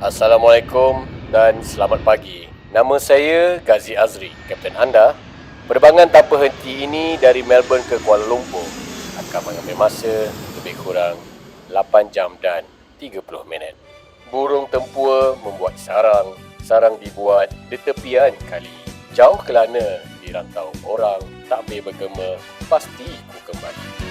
Assalamualaikum dan selamat pagi. Nama saya Gazi Azri, Kapten anda. Penerbangan tanpa henti ini dari Melbourne ke Kuala Lumpur akan mengambil masa lebih kurang 8 jam dan 30 minit. Burung tempua membuat sarang, sarang dibuat di tepian kali. Jauh kelana di rantau orang tak boleh bergema, pasti ku kembali.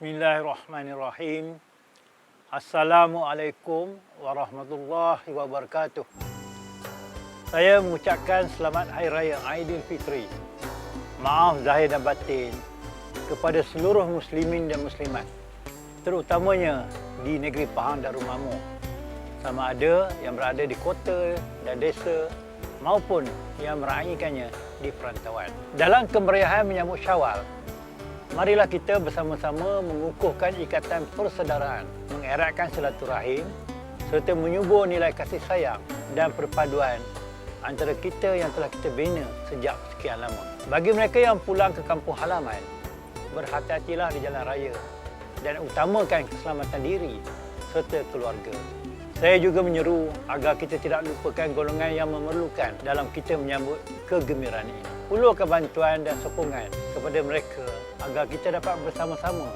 Bismillahirrahmanirrahim. Assalamualaikum warahmatullahi wabarakatuh. Saya mengucapkan selamat Hari Raya Aidilfitri. Maaf zahir dan batin kepada seluruh muslimin dan muslimat. Terutamanya di negeri Pahang Darul Mamur. Sama ada yang berada di kota dan desa maupun yang meraihkannya di perantauan. Dalam kemeriahan menyambut Syawal, marilah kita bersama-sama mengukuhkan ikatan persaudaraan, mengeratkan silaturahim serta menyubur nilai kasih sayang dan perpaduan antara kita yang telah kita bina sejak sekian lama. Bagi mereka yang pulang ke kampung halaman, berhati-hatilah di jalan raya dan utamakan keselamatan diri serta keluarga. Saya juga menyeru agar kita tidak lupakan golongan yang memerlukan dalam kita menyambut kegembiraan ini. Ulurkan bantuan dan sokongan kepada mereka agar kita dapat bersama-sama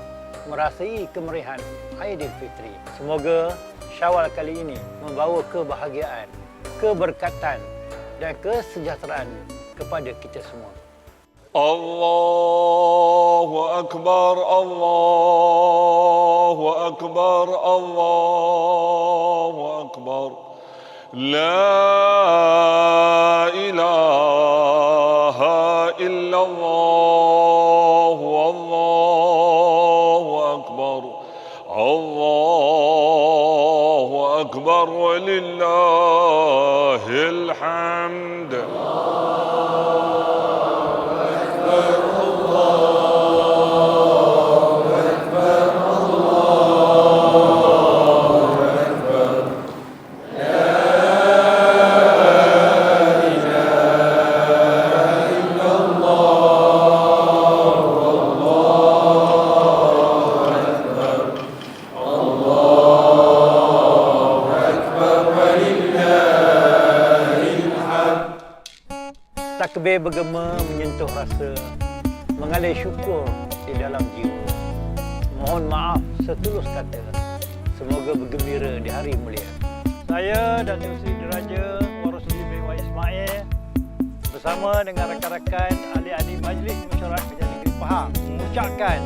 merasai kemerihan Aidilfitri. Semoga Syawal kali ini membawa kebahagiaan, keberkatan dan kesejahteraan kepada kita semua. Allahu akbar Allahu akbar Allahu akbar. La الله أكبر ولله الحمد. Takbir bergema menyentuh rasa, mengalir syukur di dalam jiwa. Mohon maaf setulus kata, semoga bergembira di hari mulia. Saya Datuk Seri Diraja Warosli bin Wai Ismail bersama dengan rakan-rakan ahli-ahli Majlis Mesyuarat Kerajaan Negeri Pahang mengucapkan